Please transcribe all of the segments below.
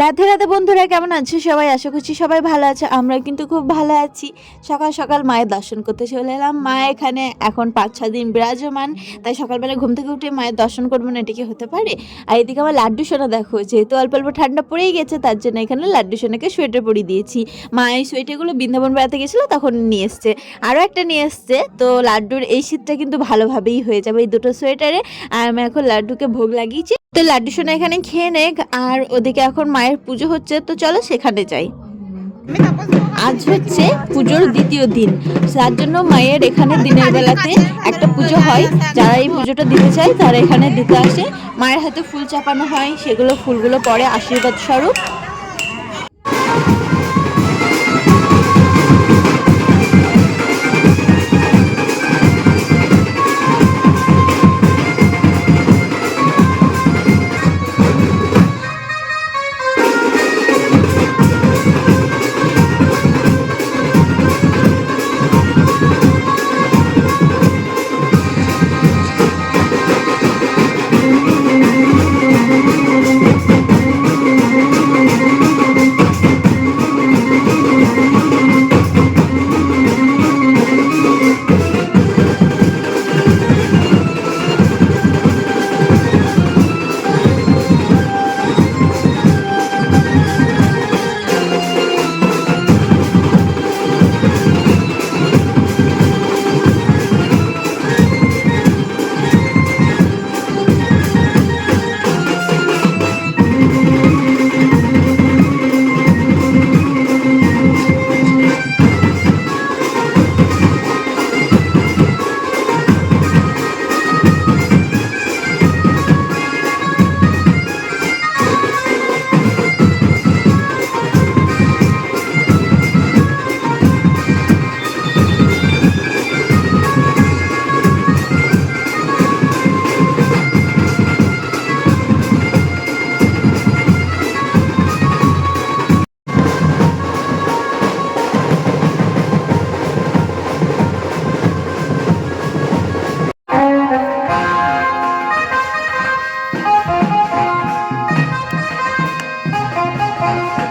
রাধে রাধে বন্ধুরা, কেমন আছে সবাই? আশা করছি সবাই ভালো আছে। আমরা কিন্তু খুব ভালো আছি। সকাল সকাল মায়ের দর্শন করতে চলে এলাম। মা এখানে এখন পাঁচ ছ দিন বিরাজমান। তাই সকালবেলা ঘুম থেকে উঠে মায়ের দর্শন করব না, এটা কি হতে পারে? আর এদিকে আমার লাড্ডু সোনা দেখো, যেহেতু অল্প অল্প ঠান্ডা পড়েই গেছে, তার জন্য এখানে লাড্ডু সোনাকে সোয়েটার পরিয়ে দিয়েছি। মা এই সোয়েটারগুলো বৃন্দাবন বেড়াতে গেছিল, তখন নিয়ে এসছে। আরও একটা নিয়ে এসছে, তো লাড্ডুর এই শীতটা কিন্তু ভালোভাবেই হয়ে যাবে এই দুটো সোয়েটারে আর আমি এখন লাড্ডুকে ভোগ লাগিয়েছি। তো লাড্ডু সোনা এখানে খেয়ে নেক, আর ওদিকে এখন মায়ের পুজো হচ্ছে, তো চলো সেখানে যাই। আজ হচ্ছে পুজোর দ্বিতীয় দিন। যার জন্য মায়ের এখানে দিনের বেলাতে একটা পুজো হয়। যারা এই পুজোটা দিতে চায়, তারা এখানে দিতে আসে। মায়ের হাতে ফুল চাপানো হয়। সেগুলো ফুলগুলো পরে আশীর্বাদ স্বরূপ। Thank you.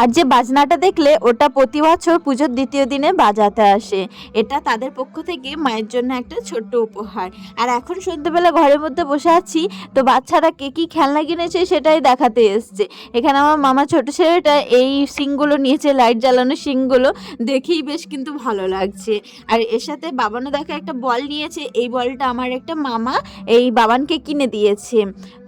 আর যে বাজনাটা দেখলে, ওটা প্রতি বছর পুজোর দ্বিতীয় দিনে বাজাতে আসে। এটা তাদের পক্ষ থেকে মায়ের জন্য একটা ছোট্ট উপহার। আর এখন সন্ধ্যেবেলা ঘরের মধ্যে বসে আছি, তো বাচ্চারা কে কি খেলনা কিনেছে সেটাই দেখাতে এসছে। এখানে আমার মামা ছোট ছেলেটা এই সিংগুলো নিয়েছে, লাইট জ্বালানো সিংগুলো। দেখেই বেশ কিন্তু ভালো লাগছে। আর এর সাথে বাবানও দেখো একটা বল নিয়েছে, এই বলটা আমার একটা মামা এই বাবানকে কিনে দিয়েছে।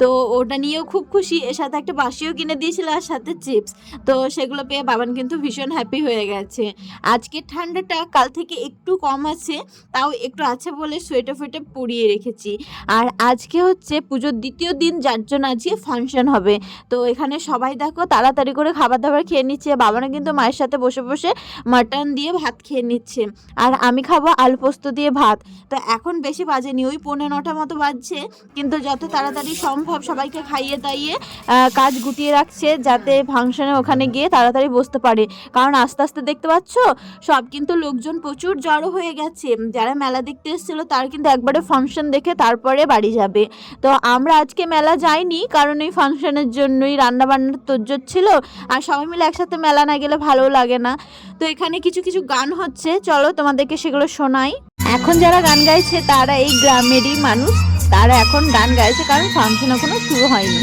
তো ওটা নিয়েও খুব খুশি, এর সাথে একটা বাসিও কিনে দিয়েছিল, আর সাথে চিপস। তো সেগুলো পেয়ে বাবান কিন্তু ভীষণ হ্যাপি হয়ে গেছে। আজকে ঠান্ডাটা কাল থেকে একটু কম আছে, তাও একটু আছে বলে সোয়েটার ফোয়েটার পরিয়ে রেখেছি। আর আজকে হচ্ছে পুজোর দ্বিতীয় দিন, যার জন্য আজকে ফাংশন হবে। তো এখানে সবাই দেখো তাড়াতাড়ি করে খাবার দাবার খেয়ে নিচ্ছে বাবানা কিন্তু মায়ের সাথে বসে বসে মাটন দিয়ে ভাত খেয়ে নিচ্ছে। আর আমি খাব আলু পোস্ত দিয়ে ভাত। তো এখন বেশি বাজেনি, ওই পৌনে নটা মতো বাজছে, কিন্তু যত তাড়াতাড়ি সম্ভব সবাইকে খাইয়ে দাইয়ে কাজ গুটিয়ে রাখছে যাতে ফাংশনে ওখানে গিয়ে তাড়াতাড়ি বসতে পারে। কারণ আস্তে আস্তে দেখতে পাচ্ছ, সব কিন্তু লোকজন প্রচুর জড়ো হয়ে গেছে। যারা মেলা দেখতে এসেছিল, তার কিন্তু একবারে ফাংশন দেখে তারপরে বাড়ি যাবে। তো আমরা আজকে মেলা যাইনি, কারণ এই ফাংশনের জন্যই রান্না বান্নার তোজ্জোর ছিল। আর সবাই মিলে একসাথে মেলা না গেলে ভালো লাগে না। তো এখানে কিছু কিছু গান হচ্ছে। চলো তোমাদেরকে সেগুলো শোনাই। এখন যারা গান গাইছে, তারা এই গ্রামেরই মানুষ। তারা এখন গান গাইছে, কারণ ফাংশন এখনও শুরু হয়নি।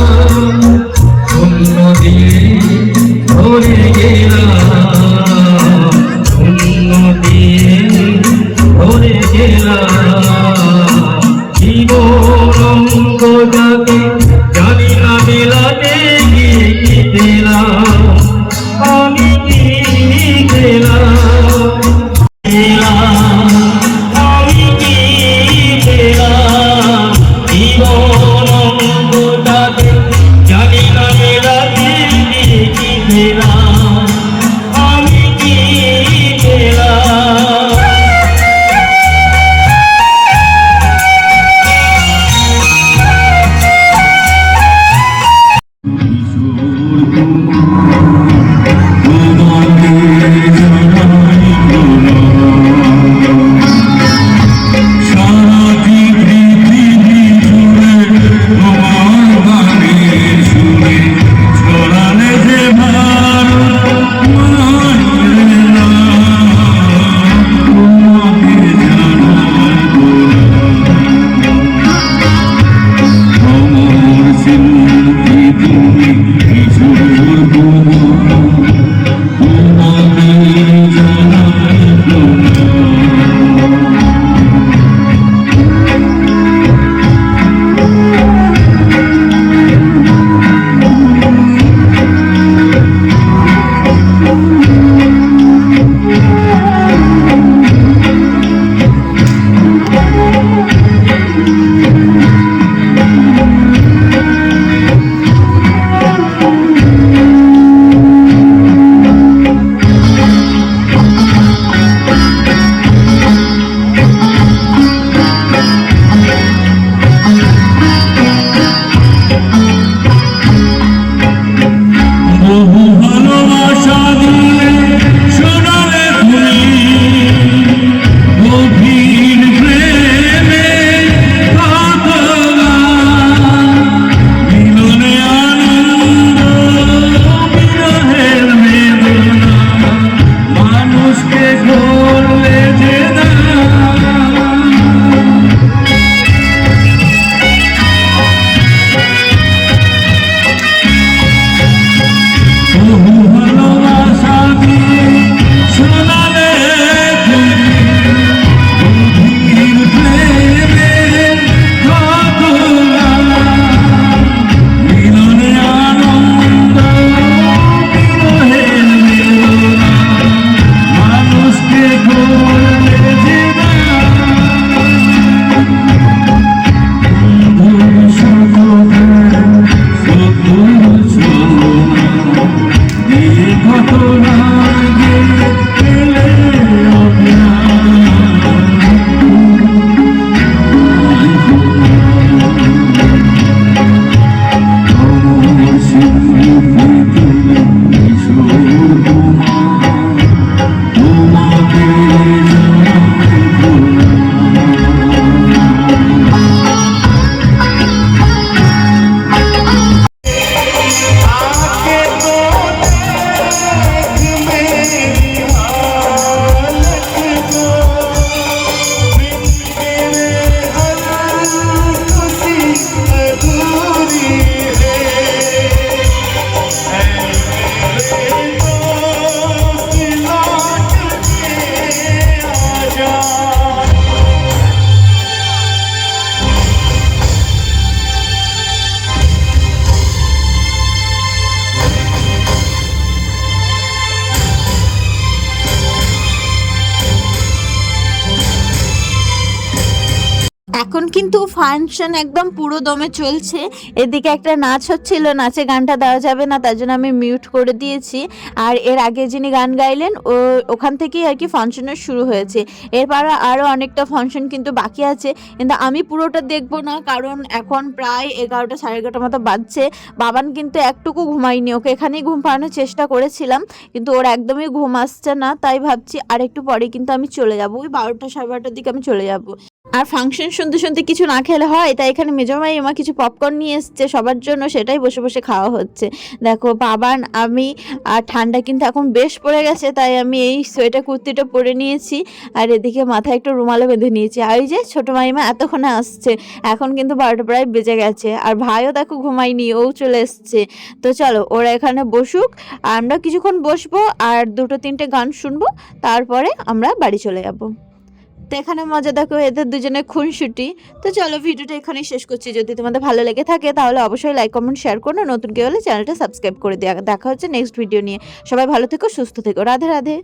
এখন কিন্তু ফাংশন একদম পুরো দমে চলছে। এদিকে একটা নাচ হচ্ছিল, নাচে গানটা দেওয়া যাবে না, তার জন্য আমি মিউট করে দিয়েছি। আর এর আগে যিনি গান গাইলেন, ও ওখান থেকেই আর কি ফাংশনের শুরু হয়েছে। এরপর আরও অনেকটা ফাংশন কিন্তু বাকি আছে। কিন্তু আমি পুরোটা দেখব না, কারণ এখন প্রায় এগারোটা, সাড়ে এগারোটার মতো বাজছে। বাবান কিন্তু একটুকু ঘুমাইনি ওকে এখানেই ঘুম পাড়ানোর চেষ্টা করেছিলাম, কিন্তু ওর একদমই ঘুম আসছে না, তাই ভাবছি আর একটু পরে কিন্তু আমি চলে যাব। ওই বারোটা, সাড়ে বারোটার দিকে আমি চলে যাব। আর ফাংশন শুনতে শুনতে কিছু না খেলে হয়, তাই এখানে মেজমাই আমার কিছু পপকর্ন নিয়ে এসছে, সবার জন্য সেটাই বসে বসে খাওয়া হচ্ছে। দেখো বাবান আমি আর ঠান্ডা কিন্তু এখন বেশ পড়ে গেছে, তাই আমি এই সোয়েটার কুর্তিটা পরে নিয়েছি। আর এদিকে মাথায় একটু রুমালও বেঁধে নিয়েছি। আর ওই যে ছোটো মাইমা এতক্ষণে আসছে, এখন কিন্তু বারোটা প্রায় বেজে গেছে। আর ভাইও দেখো ঘুমায়নি, ও চলে এসছে। তো চলো, ওরা এখানে বসুক, আমরা কিছুক্ষণ বসবো, আর দুটো তিনটে গান শুনব, তারপরে আমরা বাড়ি চলে যাব। তো এখানে মজা দেখো এদের দুজনে খুনসুটি। তো চলো ভিডিওটা এখানেই শেষ করছি। যদি তোমাদের ভালো লেগে থাকে তাহলে অবশ্যই লাইক কমেন্ট শেয়ার করো। নতুন কেউ হলে চ্যানেলটা সাবস্ক্রাইব করে দেওয়া দেখা হচ্ছে নেক্সট ভিডিও নিয়ে। সবাই ভালো থেকো, সুস্থ থেকো। রাধে রাধে।